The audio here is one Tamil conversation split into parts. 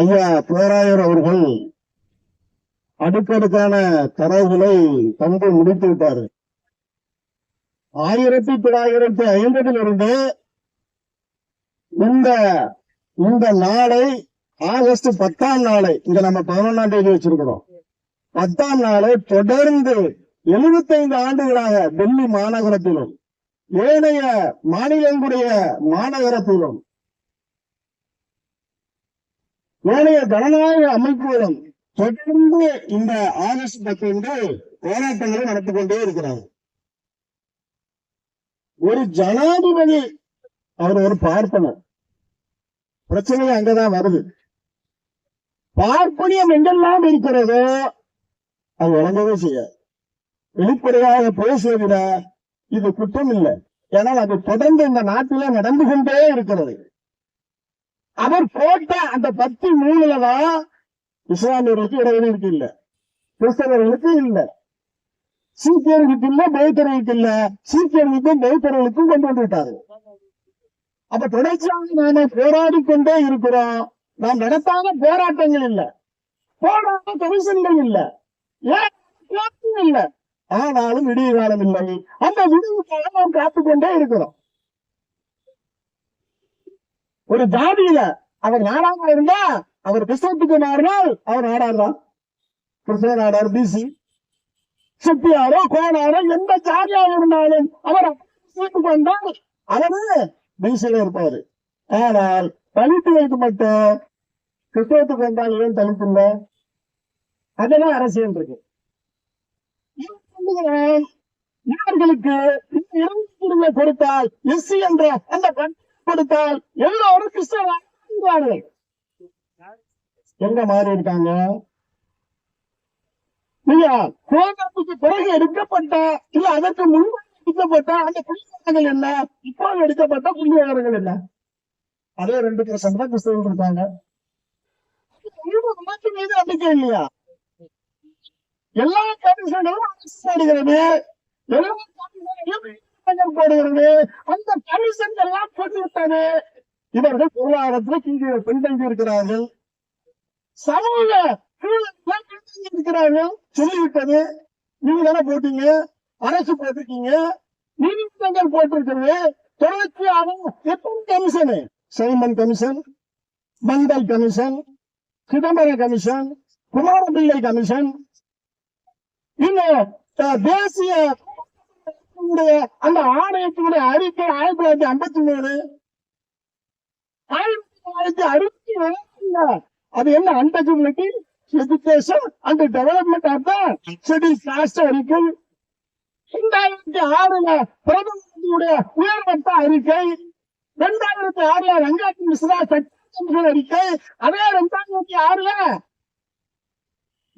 ஐயா பேராயர் அவர்கள் அடுக்கடுக்கான தரவுகளை தந்து முடித்து விட்டாரு. ஆயிரத்தி தொள்ளாயிரத்தி ஐம்பதிலிருந்து இந்த இந்த நாளை ஆகஸ்ட் பத்தாம் நாளை இங்க நம்ம பதினொன்னாம் தேதி வச்சிருக்கிறோம். பத்தாம் நாளை தொடர்ந்து எழுபத்தைந்து ஆண்டுகளாக டெல்லி மாநகரத்திலும் ஏனைய மாநிலங்களுடைய மாநகரத்திலும் ஏனைய ஜனநாயக அமைப்புகளும் தொடர்ந்து இந்த ஆகஸ்ட் பத்தொன்று போராட்டங்களை நடத்தி கொண்டே இருக்கிறார். ஒரு ஜனாதிபதி அவர் ஒரு பார்ப்பனர். பிரச்சனை அங்கதான் வருது. பார்ப்பனியம் எங்கெல்லாம் இருக்கிறதோ அது வழங்கவே செய்யாது. வெளிப்படையாக பேசுவதில் இது குற்றம் இல்லை. ஏன்னா அது தொடர்ந்து இந்த நாட்டில நடந்து கொண்டே இருக்கிறது. அவர் போட்ட அந்த பத்து மூணுல தான் இஸ்லாமியர்களுக்கு இடைவெளிக்கு இல்ல கிறிஸ்தவர்களுக்கு இல்ல. சீக்கியர்களுக்கு இல்ல பௌத்தர்களுக்கு இல்ல. சீக்கியர்களுக்கும் பௌத்தர்களுக்கும் கொண்டு வந்து விட்டாரு அப்ப தொடர்ச்சியாக நாம போராடி கொண்டே இருக்கிறோம். நாம் நடத்தாத போராட்டங்கள் இல்ல. போராட்ட கமிஷன்கள் இல்ல. ஏன் இல்ல. ஆனாலும் விடிய காலம் இல்லை. அந்த விடிவுக்காக நாம் காத்துக்கொண்டே இருக்கிறோம். ஒரு ஜாதியில அவர் நாடாக இருந்தா அவர் கிறிஸ்தவத்துக்கு மாறினால் அவர் நாடார் தான் கிறிஸ்தவ நாடார் பிசி செட்டியாரோ கோனாரோ எந்த ஜாதியாக இருந்தாலும் அவர் கிறிஸ்தவத்துக்கு வந்தால் அவரு பிசியில இருப்பாரு ஆனால் தலித்துகளுக்கு மட்டும் கிறிஸ்தவத்துக்கு வந்தால் ஏன் தலித்து இல்லை அதெல்லாம் அரசியல் இருக்கு இவர்களுக்கு கொடுத்தால் எஸ்சி என்ற அந்த கொடுத்தால் எல்லாரும் கிறிஸ்தவர்கள் எங்க மாறி இருக்காங்க? இல்லையா? சுதந்திரத்துக்கு பிறகு எடுக்கப்பட்ட இல்ல அதற்கு முன்பு எடுக்கப்பட்ட அந்த புள்ளிவரங்கள் என்ன? இப்போ எடுக்கப்பட்ட புள்ளிவரங்கள் என்ன? அதே ரெண்டு பர்சன்ட் தான் கிறிஸ்தவர்கள் இருக்காங்க. மீது நம்பிக்கை இல்லையா? எல்லா கமிஷனும் அடிக்கிறது எல்லா கமிஷனையும் போடுகிறது. அந்த கமிஷன் எல்லாம் போட்டுவிட்டது இவர்கள் பொருளாதாரத்தில் கீழே பின்தங்கி இருக்கிறார்கள். சமூக சூழலில் பின்தங்கி இருக்கிறார்கள். சொல்லிவிட்டது. நீங்க தானே போட்டீங்க? அரசு போட்டிருக்கீங்க. நீதிமன்றங்கள் போட்டிருக்கிறது. தொடர்ச்சியாக எத்தனை commission. Simon commission Mandal commission Chidambaram commission Kumarapillai commission. இன்னும் தேசிய உடைய அந்த ஆணையத்தினுடைய அறிக்கை ஆயிரத்தி தொள்ளாயிரத்தி ஐம்பத்தி மூணு ஆயிரத்தி தொள்ளாயிரத்தி அறுபத்தி ஏழுல அது என்ன untouchability education and development of the schedule caste அறிக்கை. ரெண்டாயிரத்தி ஆறுல பிரதமருடைய உயர்மட்ட அறிக்கை. ரெண்டாயிரத்தி ஆறுல ரங்காத்தி மிஸ்ரா சட்ட அறிக்கை. அதே ரெண்டாயிரத்தி ஆறுல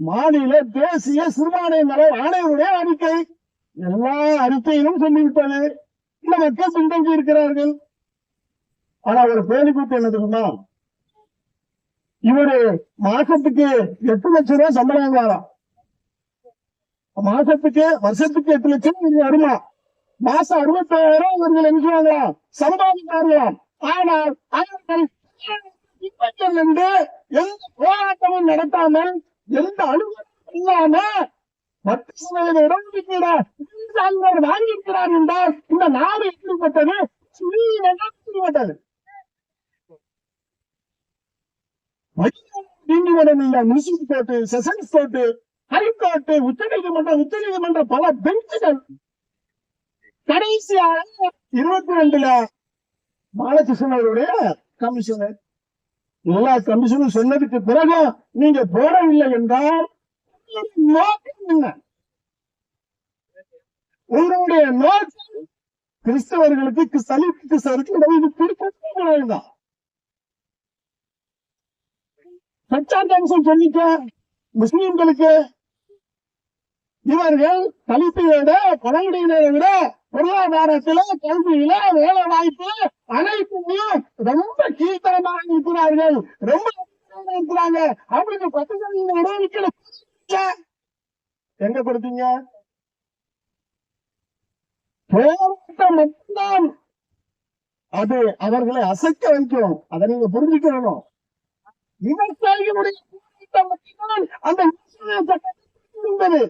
மாநில தேசிய சிறுபான்மையினர் ஆணையருடைய அறிக்கை. எல்லா அறிக்கையிலும் சொல்லிவிட்டது இல்ல மக்கள் பின்தங்கி இருக்கிறார்கள். ஆனா ஒரு பேலிக்கூத்து என்ன தெரியுமா? இவரு மாசத்துக்கு எட்டு லட்சம் ரூபாய் சம்பளம் வாங்குவாராம் மாசத்துக்கு வருஷத்துக்கு எட்டு லட்சம் வருமா மாசம் அறுபத்தாயிரம் இவர்கள் நினைக்கிறாங்களாம் சம்பாதிக்கிறார்களாம் ஆனால் அவர்கள் எந்த போராட்டமும் நடத்தாமல் எந்த அலுவலகம் இல்லாம பத்து சதவீத இடஒதுக்கீடு அரசாங்கம் வாங்கியிருக்கிறார் என்றால் இந்த நாடு எப்படிப்பட்டது? எப்படிப்பட்டது? நீதிமன்றம் இல்ல municipal court sessions court high court உச்ச நீதிமன்றம் உச்ச நீதிமன்றம் பல பெஞ்சுகள். கடைசியாக இருபத்தி ரெண்டுல பாலகிருஷ்ணன் அவருடைய கமிஷனர் எல்லா கமிஷனும் சொன்னதுக்கு பிறகு நீங்க போடவில்லை என்றால் நோக்கம் என்ன உங்களுடைய நோக்கம் கிறிஸ்தவர்களுக்கு சலிப்புக்கு கிறிஸ்தவருக்கு இடைவெளி சொல்லிக்க முஸ்லிம்களுக்கு இவர்கள் தலித்தை விட பழங்குடியினரை விட பொருளாதாரத்தில கல்வியில வேலை வாய்ப்பு அனைத்துலையும் ரொம்ப கீழ்த்தரமாக இருக்கிறார்கள். ரொம்ப இருக்கிறாங்க. அவங்களுக்கு பத்து சதவீத இடஒதுக்கீடு எங்க படுத்தீங்க? போராட்டம் மட்டும்தான் அது அவர்களை அசைக்க வைக்கும். அதை நீங்க புரிஞ்சுக்கணும். விவசாயிகளுடைய போராட்டம் மட்டும்தான் அந்த சட்டத்தை இருந்தது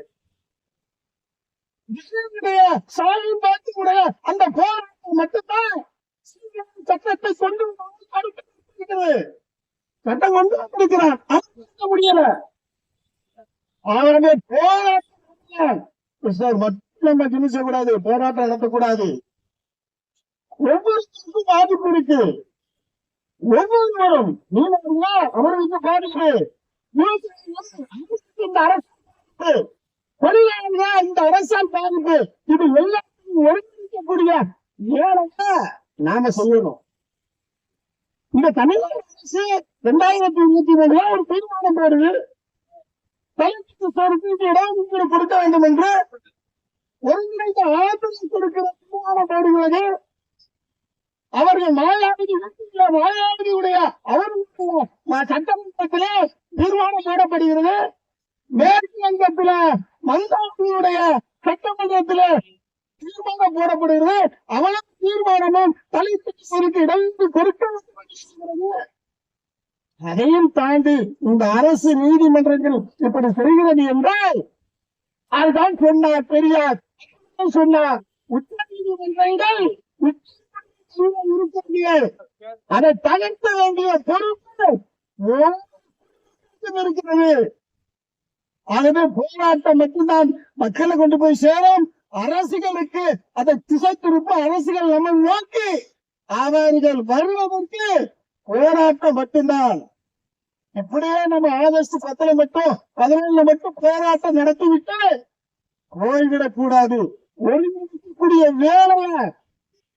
சாலை பாத்தியுடைய அந்த போராட்டம் மட்டும்தான் சட்டத்தை கொண்டு சட்டம் கொண்டு வந்திருக்கிறார் முடியல. ஆகவே போராட்டம் மட்டும் நம்ம திணிச்சக்கூடாது போராட்டம் நடத்தக்கூடாது. ஒவ்வொருத்தருக்கும் பாதிப்பு இருக்கு. ஒவ்வொருவரும் மீனவர்களா அவர்களுக்கு பாதிப்பு. இந்த அரசு பாதிப்பு. இந்த அரசால் பாதிப்பு. இது எல்லாத்தையும் ஒருங்கிணைக்கக்கூடிய ஏழை நாம செய்யணும். இந்த தமிழ்நாடு அரசு ரெண்டாயிரத்தி இருபத்தி மூணுல ஒரு தீர்மானம் போடுது. தலைமைக்கு சார்பு இடஒதுக்கீடு கொடுக்க வேண்டும் என்று ஒருங்கிணைந்த ஆதரவு கொடுக்கிற தீர்மானம் போடுகிறது அவர்கள் மாயாவதி மாயாவதியுடைய அவர்களுடைய சட்டமன்றத்திலே தீர்மானம் போடப்படுகிறது. மேற்கு வங்கத்தில மந்தாவதியுடைய சட்டமன்றத்திலே தீர்மானம் போடப்படுகிறது. அவளும் தீர்மானமும் தலைமைக்கு இடஒதுக்கீடு கொடுக்க வேண்டும் என்று சொல்கிறது அதையும் தாண்டி இந்த அரசு நீதிமன்றங்கள் இப்படி செல்கிறது என்றால் அதுதான் சொன்னார் பெரியார். சொன்னார்? உச்ச நீதிமன்றங்கள் உச்ச அதை தகர்க்க வேண்டிய பொறுப்பு இருக்கிறது. ஆகவே போராட்டம் மட்டும்தான் மக்களை கொண்டு போய் சேரும். அரசுகளுக்கு அதை திசை திருப்ப அரசுகள் நம்ம நோக்கி அவர்கள் வருவதற்கு போராட்டம் மட்டும்தான். இப்படியே நம்ம ஆகஸ்ட் பத்துல மட்டும் பதினேழுல மட்டும் போராட்டம் நடத்திவிட்டு போய்விடக் கூடாது ஒருங்கிணைக்கக்கூடிய வேலைய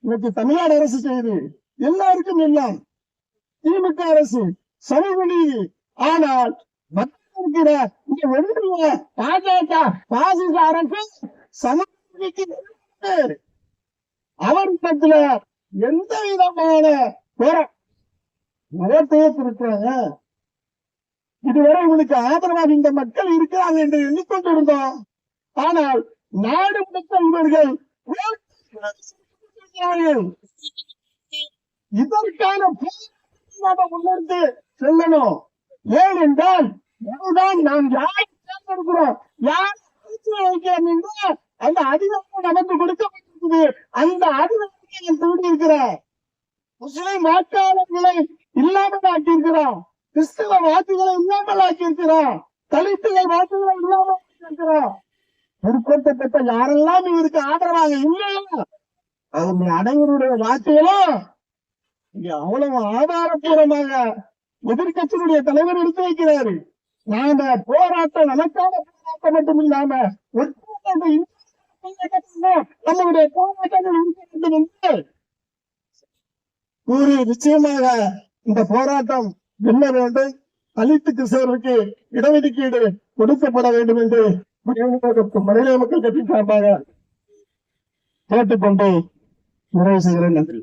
இன்னைக்கு தமிழ்நாடு அரசு செய்யுது. எல்லாருக்கும் எல்லாம். திமுக அரசு சமூக நீதி ஆனால் மக்கள் இருக்கிற இங்க ஒன்றிய பாஜக பாசிச அரசு சமூக அவர் பத்துல அவரிடத்துல எந்த விதமான நிறைய பேர் இருக்கிறாங்க இதுவரை இவனுக்கு ஆதரவாக இந்த மக்கள் இருக்கிறாங்க என்று எண்ணிக்கொண்டிருந்தோம். ஆனால் நாடு முழுக்க இவர்கள் இதற்கான போராட்டத்தை செல்லணும். ஏனென்றால் இதுதான் நாம் யாரை தேர்ந்தெடுக்கிறோம்? யார் வைக்கிறோம் என்று அந்த அதிகாரம் நமக்கு கொடுக்கப்பட்டிருக்குது. அந்த அதிகாரத்தை திருடி இருக்கிறார் முஸ்லிம் வாக்காளர்களை இல்லாமல் ஆக்கியிருக்கிறோம். கிறிஸ்தவ வாக்குகளை இல்லாமல் ஆக்கியிருக்கிறான் தலித்துகள் வாக்குகளை இல்லாமல் ஆக்கியிருக்கிறான் பிற்படுத்தப்பட்ட யாரெல்லாம் இவருக்கு ஆதரவாக இல்லையோ அவங்க அனைவருடைய வாக்குகளும் இங்க அவ்வளவு ஆதாரபூர்வமாக எதிர்கட்சியினுடைய தலைவர் எடுத்து வைக்கிறாரு. நாம போராட்டம் நமக்கான போராட்டம் மட்டும் இல்லாம நம்மளுடைய போராட்டங்கள் இருக்க வேண்டும் என்று கூறி நிச்சயமாக இந்த போராட்டம் வெல்ல வேண்டும் தலித்து கிறிஸ்தவர்களுக்கு இடஒதுக்கீடு கொடுக்கப்பட வேண்டும் என்று மனித மக்கள் கட்சி சார்பாக கேட்டுக்கொண்டு நிறைவு செய்கிறேன். நன்றி.